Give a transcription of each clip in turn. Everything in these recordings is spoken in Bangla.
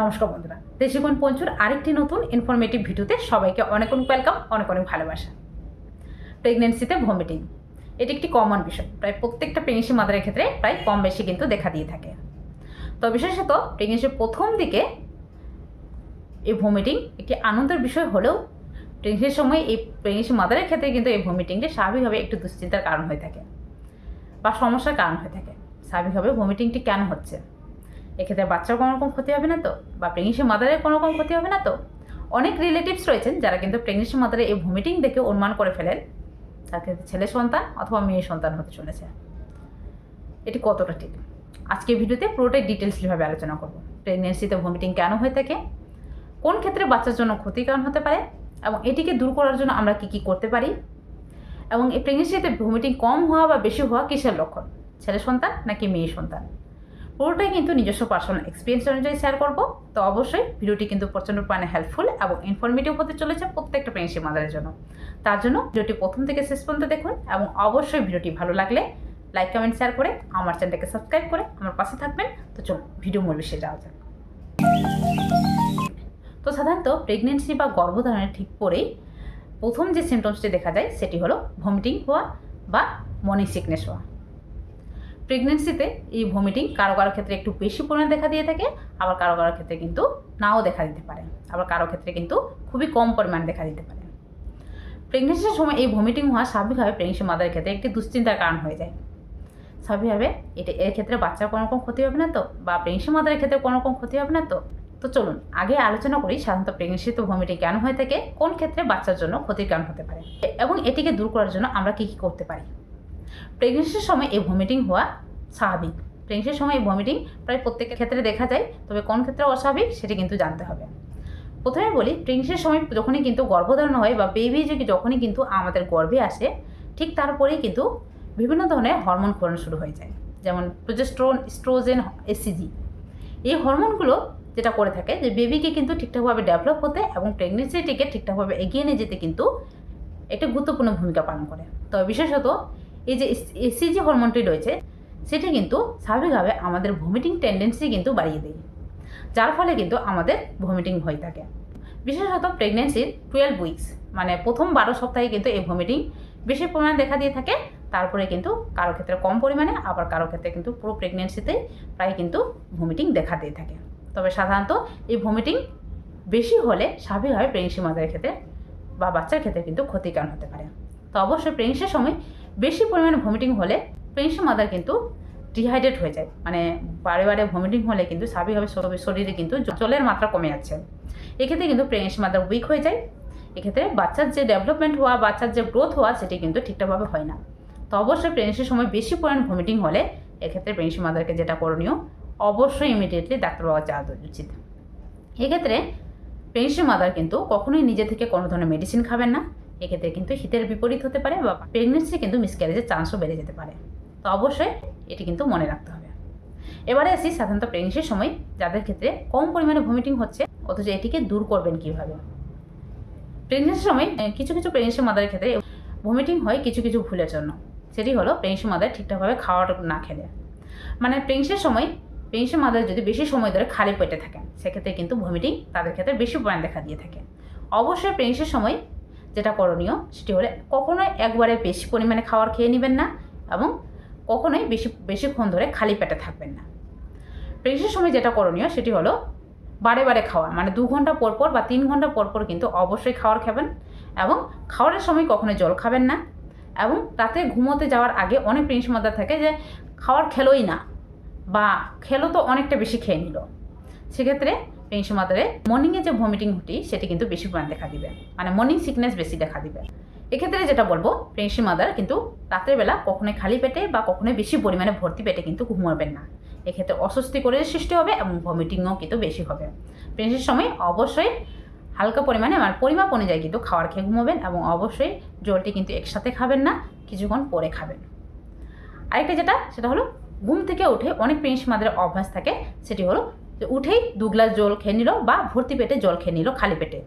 নমস্কার বন্ধুরা, দেশিগুণ পঞ্চুর আরেকটি নতুন ইনফরমেটিভ ভিডিওতে সবাইকে অনেক অনেক ওয়েলকাম অনেক অনেক ভালোবাসা। প্রেগনেন্সিতে ভমিটিং এটি একটি কমন বিষয়। প্রায় প্রত্যেকটা প্রেগনেন্সি মাদারের ক্ষেত্রে প্রায় কম বেশি কিন্তু দেখা দিয়ে থাকে। তো বিশেষত প্রেগনেন্সির প্রথম দিকে এই ভমিটিং একটি আনন্দের বিষয় হলেও প্রেগনেন্সির সময় এই প্রেগনেন্সি মাদারের ক্ষেত্রে কিন্তু এই ভমিটিংটি স্বাভাবিকভাবে একটু দুশ্চিন্তার কারণ হয়ে থাকে বা সমস্যার কারণ হয়ে থাকে। স্বাভাবিকভাবে ভমিটিংটি কেন হচ্ছে? এক্ষেত্রে বাচ্চার কোনো রকম ক্ষতি হবে না তো? বা প্রেগনেন্সি মাদারের কোনো রকম ক্ষতি হবে না তো? অনেক রিলেটিভস রয়েছেন যারা কিন্তু প্রেগনেন্সি মাদারের এই ভমিটিং দেখে অনুমান করে ফেলেন। তার ক্ষেত্রে ছেলে সন্তান অথবা মেয়ে সন্তান হতে চলেছে। এটি কতটা ঠিক? আজকে ভিডিওতে পুরোটাই ডিটেলসলিভাবে আলোচনা করব। প্রেগনেন্সিতে ভমিটিং কেন হয়ে থাকে? কোন ক্ষেত্রে বাচ্চার জন্য ক্ষতির কারণ হতে পারে? এবং এটিকে দূর করার জন্য আমরা কী কী করতে পারি? এবং এই প্রেগনেন্সিতে ভমিটিং কম হওয়া বা বেশি হওয়া কিসের লক্ষণ? ছেলে সন্তান নাকি মেয়ে সন্তান? পুরোটাই কিন্তু নিজস্ব পার্সোনাল এক্সপিরিয়েন্স অনুযায়ী শেয়ার করব। তো অবশ্যই ভিডিওটি কিন্তু প্রচণ্ড প্রাণে হেল্পফুল এবং ইনফরমেটিভ হতে চলেছে প্রত্যেকটা প্রেগনেন্সি মাদারের জন্য। তার জন্য ভিডিওটি প্রথম থেকে শেষ পর্যন্ত দেখুন এবং অবশ্যই ভিডিওটি ভালো লাগলে লাইক কমেন্ট শেয়ার করে আমার চ্যানেলটাকে সাবস্ক্রাইব করে আমার পাশে থাকবেন। তো চলুন ভিডিও মূল বিষয়ে যাওয়া যাক। তো সাধারণত প্রেগনেন্সি বা গর্ভধারণের ঠিক পরেই প্রথম যে সিমটমসটি দেখা যায় সেটি হলো ভমিটিং হওয়া বা মর্নিং সিকনেস হওয়া। প্রেগনেন্সিতে এই ভমিটিং কারও কারও ক্ষেত্রে একটু বেশি পরিমাণে দেখা দিয়ে থাকে, আবার কারও কারও ক্ষেত্রে কিন্তু নাও দেখা দিতে পারে। আবার কারও ক্ষেত্রে কিন্তু খুবই কম পরিমাণে দেখা দিতে পারে। প্রেগনেন্সির সময় এই ভমিটিং হওয়া স্বাভাবিকভাবে প্রেগনেন্সি মাদারের ক্ষেত্রে একটি দুশ্চিন্তার কারণ হয়ে যায়। স্বাভাবিকভাবে এটা, এর ক্ষেত্রে বাচ্চার কোনো রকম ক্ষতি হবে না তো? বা প্রেগনেন্সি মাদারের ক্ষেত্রে কোনো রকম ক্ষতি হবে না তো? তো চলুন, আগে আলোচনা করি সাধারণত প্রেগনেন্সিতে ভমিটিং কেন হয়ে থাকে, কোন ক্ষেত্রে বাচ্চার জন্য ক্ষতির কারণ হতে পারে। এবং এটিকে দূর করার জন্য আমরা কী কী করতে পারি? প্রেগনেন্সির সময় এই ভমিটিং হওয়া স্বাভাবিক। প্রেগনেন্সির সময় এই ভমিটিং প্রায় প্রত্যেকের ক্ষেত্রে দেখা যায়, তবে কোন ক্ষেত্রে অস্বাভাবিক সেটি কিন্তু জানতে হবে। প্রথমে বলি প্রেগনেন্সির সময় যখনই কিন্তু গর্ভধারণ হয় বা বেবি যখনই কিন্তু আমাদের গর্ভে আসে, ঠিক তারপরেই কিন্তু বিভিন্ন ধরনের হরমোন ক্ষরণ শুরু হয়ে যায়, যেমন প্রোজেস্ট্রন স্ট্রোজেন এসিজি এই হরমোনগুলো যেটা করে থাকে যে বেবিকে কিন্তু ঠিকঠাকভাবে ডেভেলপ হতে এবং প্রেগনেন্সিটিকে ঠিকঠাকভাবে এগিয়ে নিয়ে যেতে কিন্তু একটা গুরুত্বপূর্ণ ভূমিকা পালন করে। তবে বিশেষত এই যে এসিজি হরমোনটি রয়েছে, সেটি কিন্তু স্বাভাবিকভাবে আমাদের ভমিটিং টেন্ডেন্সি কিন্তু বাড়িয়ে দেয়, যার ফলে কিন্তু আমাদের ভমিটিং হয়ে থাকে। বিশেষত প্রেগনেন্সির টুয়েলভ উইকস মানে প্রথম বারো সপ্তাহে কিন্তু এই ভমিটিং বেশি পরিমাণে দেখা দিয়ে থাকে, তারপরে কিন্তু কারও ক্ষেত্রে কম পরিমাণে, আবার কারও ক্ষেত্রে কিন্তু পুরো প্রেগনেন্সিতেই প্রায় কিন্তু ভমিটিং দেখা দিয়ে থাকে। তবে সাধারণত এই ভমিটিং বেশি হলে স্বাভাবিকভাবে প্রেগনেন্সি মাদারের ক্ষেত্রে বা বাচ্চার ক্ষেত্রে কিন্তু ক্ষতির কারণ হতে পারে। তো অবশ্যই প্রেগনেন্সির সময় বেশি পরিমাণে ভমিটিং হলে প্রেগনেন্সি মাদার কিন্তু ডিহাইড্রেট হয়ে যায়। মানে বারে বারে ভমিটিং হলে কিন্তু স্বাভাবিকভাবে শরীরে কিন্তু জলের মাত্রা কমে যাচ্ছে। এক্ষেত্রে কিন্তু প্রেগনেন্সি মাদার উইক হয়ে যায়। এক্ষেত্রে বাচ্চার যে ডেভেলপমেন্ট হওয়া, বাচ্চার যে গ্রোথ হওয়া, সেটি কিন্তু ঠিকঠাকভাবে হয় না। তো অবশ্যই প্রেগনেন্সির সময় বেশি পরিমাণ ভমিটিং হলে এক্ষেত্রে প্রেগনেন্সি মাদারকে যেটা করণীয়, অবশ্যই ইমিডিয়েটলি ডাক্তার বাবা যাওয়া উচিত। এক্ষেত্রে প্রেগনেন্সি মাদার কিন্তু কখনোই নিজে থেকে কোনো ধরনের মেডিসিন খাবেন না। এক্ষেত্রে কিন্তু হিতের বিপরীত হতে পারে বা প্রেগনেন্সি কিন্তু মিসক্যারেজের চান্সও বেড়ে যেতে পারে। তো অবশ্যই এটি কিন্তু মনে রাখতে হবে। এবারে আসি সাধারণত প্রেগনেন্সির সময়, যাদের ক্ষেত্রে কম পরিমাণে ভমিটিং হচ্ছে, অথচ এটিকে দূর করবেন কীভাবে? প্রেগনেন্সির সময় কিছু কিছু প্রেগনেন্সি মাদারের ক্ষেত্রে ভমিটিং হয় কিছু কিছু ভুলের জন্য। সেটি হলো প্রেগনেন্সি মাদার ঠিকঠাকভাবে খাওয়ার না খেলে। মানে প্রেগনেন্সির সময় প্রেগনেন্সি মাদার যদি বেশি সময় ধরে খালি পেটে থাকেন সেক্ষেত্রে কিন্তু ভমিটিং তাদের ক্ষেত্রে বেশি পরিমাণ দেখা দিয়ে থাকে। অবশ্যই প্রেগনেন্সির সময় যেটা করণীয় সেটি হলে কখনোই একবারে বেশি পরিমাণে খাবার খেয়ে নেবেন না এবং কখনোই বেশি, বেশিক্ষণ ধরে খালি পেটে থাকবেন না। প্রেগনেন্সির সময় যেটা করণীয় সেটি হলো বারে বারে খাওয়া মানে দু ঘণ্টা পর পর বা তিন ঘণ্টা পর পর কিন্তু অবশ্যই খাবার খাবেন এবং খাওয়ারের সময় কখনোই জল খাবেন না এবং রাতে ঘুমোতে যাওয়ার আগে অনেক প্রেগনেন্সি মাদার থাকে যে খাওয়ার খেলোই না বা খেলো তো অনেকটা বেশি খেয়ে নিল। সেক্ষেত্রে প্রেগনেন্সি মাদারে মর্নিংয়ে যে ভমিটিং ঘটি, সেটি কিন্তু বেশি পরিমাণ দেখা দিবে। মানে মর্নিং সিকনেস বেশি দেখা দিবে। এক্ষেত্রে যেটা বলব প্রেগনেন্সি মাদার কিন্তু রাতের বেলা কখনোই খালি পেটে বা কখনোই বেশি পরিমাণে ভর্তি পেটে কিন্তু ঘুমাবেন না। এক্ষেত্রে অস্বস্তি করে সৃষ্টি হবে এবং ভমিটিংও কিন্তু বেশি হবে। প্রেগনেন্সির সময় অবশ্যই হালকা পরিমাণে আমার পরিমাপ অনুযায়ী কিন্তু খাওয়ার খেয়ে ঘুমাবেন এবং অবশ্যই জলটি কিন্তু একসাথে খাবেন না, কিছুক্ষণ পরে খাবেন। আরেকটা যেটা, সেটা হলো ঘুম থেকে উঠে অনেক প্রেগনেন্সি মাদের অভ্যাস থাকে, সেটি হলো যে উঠেই দু গ্লাস জল খেয়ে নিল বা ভর্তি পেটে জল খেয়ে নিল খালি পেটে।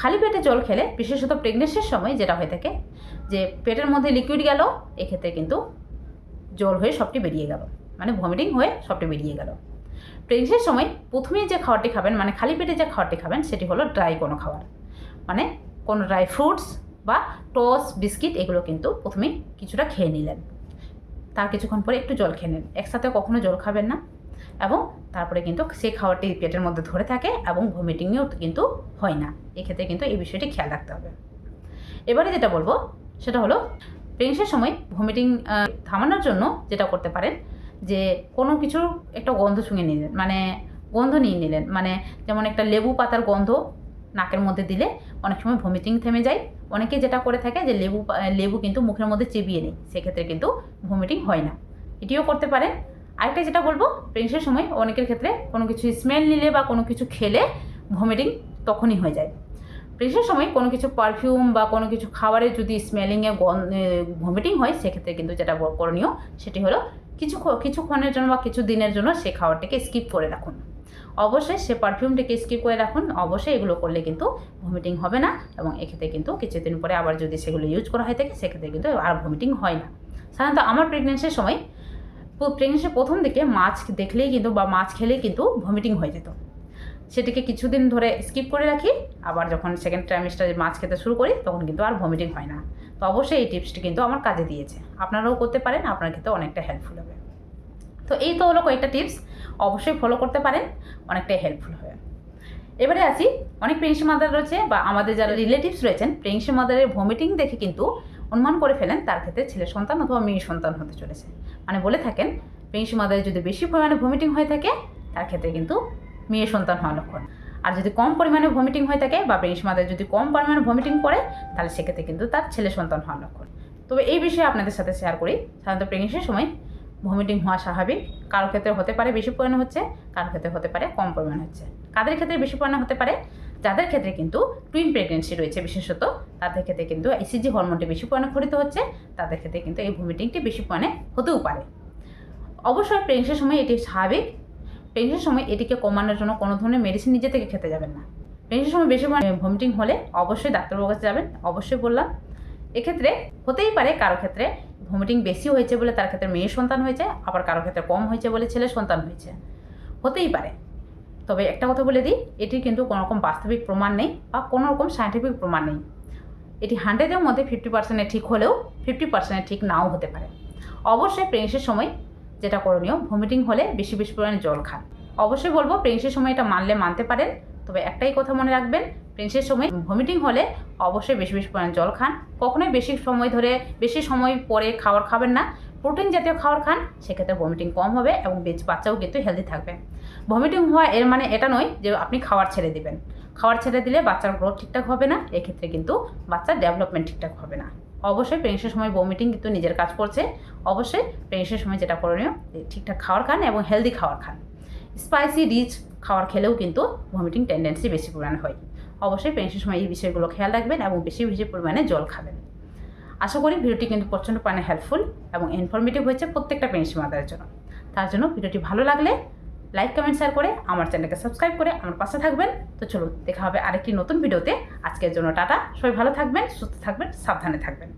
খালি পেটে জল খেলে, বিশেষত প্রেগনেন্সির সময় যেটা হয়ে থাকে, যে পেটের মধ্যে লিকুইড গেল, এক্ষেত্রে কিন্তু জল হয়ে সবটি বেরিয়ে গেল। মানে ভমিটিং হয়ে সবটি বেরিয়ে গেল। প্রেগনেন্সির সময় প্রথমেই যে খাবারটি খাবেন মানে খালি পেটে যে খাবারটি খাবেন, সেটি হলো ড্রাই কোনো খাবার। মানে কোনো ড্রাই ফ্রুটস বা টোস্ট বিস্কিট এগুলো কিন্তু প্রথমেই কিছুটা খেয়ে নিলেন। তার কিছুক্ষণ পরে একটু জল খেয়ে নেন একসাথে কখনো জল খাবেন না। এবং তারপরে কিন্তু সেই খাবারটি পেটের মধ্যে ধরে থাকে এবং ভমিটিংও কিন্তু হয় না। এক্ষেত্রে কিন্তু এই বিষয়টি খেয়াল রাখতে হবে। এবারে যেটা বলব, সেটা হলো প্রেগনেন্সির সময় ভমিটিং থামানোর জন্য যেটা করতে পারেন যে কোনো কিছুর একটা গন্ধ শুঙে নিলেন মানে গন্ধ নিয়ে নিলেন। মানে যেমন একটা লেবু পাতার গন্ধ নাকের মধ্যে দিলে অনেক সময় ভমিটিং থেমে যায়। অনেকে যেটা করে থাকে যে লেবু লেবু কিন্তু মুখের মধ্যে চিবিয়ে নেই সেক্ষেত্রে কিন্তু ভমিটিং হয় না। এটিও করতে পারেন। আরেকটা যেটা বলব প্রেগনেন্সির সময় অনেকের ক্ষেত্রে কোনো কিছু স্মেল নিলে বা কোনো কিছু খেলে ভমিটিং তখনই হয়ে যায়। প্রেগনেন্সির সময় কোনো কিছু পারফিউম বা কোনো কিছু খাবারের যদি স্মেলিংয়ে ভমিটিং হয়, সেক্ষেত্রে কিন্তু যেটা করণীয় সেটি হলো কিছু কিছুক্ষণের জন্য বা কিছু দিনের জন্য সে খাবারটিকে স্কিপ করে রাখুন। অবশ্যই সে পারফিউমটিকে স্কিপ করে রাখুন, অবশ্যই এগুলো করলে কিন্তু ভমিটিং হবে না এবং এক্ষেত্রে কিন্তু কিছুদিন পরে আবার যদি সেগুলো ইউজ করা হয় থাকে, সেক্ষেত্রে কিন্তু আর ভমিটিং হয় না। সাধারণত আমার প্রেগনেন্সির সময় প্রেগনেন্সির প্রথম দিকে মাছ দেখলেই কিন্তু বা মাছ খেলেই কিন্তু ভমিটিং হয়ে যেত। সেটিকে কিছুদিন ধরে স্কিপ করে রাখি, আবার যখন সেকেন্ড ট্রাইমিস্টারে মাছ খেতে শুরু করি, তখন কিন্তু আর ভমিটিং হয় না। তো অবশ্যই এই টিপসটি কিন্তু আমার কাজে দিয়েছে। আপনারাও করতে পারেন, আপনার ক্ষেত্রে অনেকটা হেল্পফুল হবে। তো এই তো হলো কয়েকটা টিপস অবশ্যই ফলো করতে পারেন, অনেকটাই হেল্পফুল হবে। এবারে আসি, অনেক প্রেগনেন্সি মাদার রয়েছে বা আমাদের যারা রিলেটিভস রয়েছেন প্রেগনেন্সি মাদারের ভমিটিং দেখে কিন্তু অনুমান করে ফেলেন তার ক্ষেত্রে ছেলে সন্তান অথবা মেয়ে সন্তান হতে চলেছে। মানে বলে থাকেন প্রেগনেন্সি মাদারের যদি বেশি পরিমাণে ভমিটিং হয়ে থাকে, তার ক্ষেত্রে কিন্তু মেয়ে সন্তান হওয়ার লক্ষণ। আর যদি কম পরিমাণে ভমিটিং হয়ে থাকে বা প্রেগনেন্সি মাদার যদি কম পরিমাণে ভমিটিং করে, তাহলে সেক্ষেত্রে কিন্তু তার ছেলে সন্তান হওয়ার লক্ষণ। তবে এই বিষয়ে আপনাদের সাথে শেয়ার করি। সাধারণত প্রেগনেন্সির সময় ভমিটিং হওয়া স্বাভাবিক। কারও ক্ষেত্রে হতে পারে বেশি পরিমাণে হচ্ছে, কারও ক্ষেত্রে হতে পারে কম পরিমাণে হচ্ছে। কাদের ক্ষেত্রে বেশি পরিমাণে হতে পারে? যাদের ক্ষেত্রে কিন্তু টুইন প্রেগনেন্সি রয়েছে বিশেষত, তাদের ক্ষেত্রে কিন্তু এসিজি হরমোনটি বেশি পরিমাণে খরিত হচ্ছে, তাদের ক্ষেত্রে কিন্তু এই ভমিটিংটি বেশি পরিমাণে হতেও পারে। অবশ্যই প্রেগনেন্সির সময় এটি স্বাভাবিক। প্রেগনেন্সির সময় এটিকে কমানোর জন্য কোনো ধরনের মেডিসিন নিজে থেকে খেতে যাবেন না। প্রেগনেন্সির সময় বেশি পরিমাণে ভমিটিং হলে অবশ্যই ডাক্তারবাবুর কাছে যাবেন, অবশ্যই বললাম। এক্ষেত্রে হতেই পারে কারও ক্ষেত্রে ভমিটিং বেশি হয়েছে বলে তার ক্ষেত্রে মেয়ে সন্তান হয়েছে, আবার কারও ক্ষেত্রে কম হয়েছে বলে ছেলে সন্তান হয়েছে। হতেই পারে। তবে একটা কথা বলে দিই এটির কিন্তু কোনো রকম বাস্তবিক প্রমাণ নেই বা কোনো রকম সায়েন্টিফিক প্রমাণ নেই। এটি হান্ড্রেডের মধ্যে ফিফটি পার্সেন্টে ঠিক হলেও ফিফটি পার্সেন্টে ঠিক নাও হতে পারে। অবশ্যই প্রেগনেন্সির সময় যেটা করণীয় ভমিটিং হলে বেশি বেশি পরিমাণে জল খান। অবশ্যই বলব প্রেগনেন্সির সময় এটা মানলে মানতে পারেন, তবে একটাই কথা মনে রাখবেন প্রেগনেন্সির সময় ভমিটিং হলে অবশ্যই বেশি বেশি পরিমাণে জল খান। কখনোই বেশি সময় ধরে, বেশি সময় পরে খাবার খাবেন না। প্রোটিন জাতীয় খাবার খান, সেক্ষেত্রে ভমিটিং কম হবে এবং বেচ বাচ্চাও কিন্তু হেলদি থাকবে। ভমিটিং হওয়া এর মানে এটা নয় যে আপনি খাবার ছেড়ে দিবেন। খাবার ছেড়ে দিলে বাচ্চার গ্রোথ ঠিকঠাক হবে না, এক্ষেত্রে কিন্তু বাচ্চার ডেভেলপমেন্ট ঠিকঠাক হবে না। অবশ্যই প্রেগনেন্সির সময় ভমিটিং কিন্তু নিজের কাজ করছে। অবশ্যই প্রেগনেন্সির সময় যেটা করণীয় ঠিকঠাক খাবার খান এবং হেলদি খাবার খান। স্পাইসি রিচ খাবার খেলেও কিন্তু ভমিটিং টেন্ডেন্সি বেশি পরিমাণে হয়। অবশ্যই প্রেগনেন্সির সময় এই বিষয়গুলো খেয়াল রাখবেন এবং বেশি বেশি পরিমাণে জল খাবেন। আশা করি ভিডিওটি কিন্তু প্রচণ্ড পরিমাণে হেল্পফুল এবং ইনফরমেটিভ হয়েছে প্রত্যেকটা প্রেগনেন্সি মাদারের জন্য। তার জন্য ভিডিওটি ভালো লাগলে লাইক কমেন্ট শেয়ার করে আমার চ্যানেলকে সাবস্ক্রাইব করে আমার পাশে থাকবেন। তো চলুন, দেখা হবে আরেকটি নতুন ভিডিওতে। আজকের জন্য টাটা। সবাই ভালো থাকবেন, সুস্থ থাকবেন, সাবধানে থাকবেন।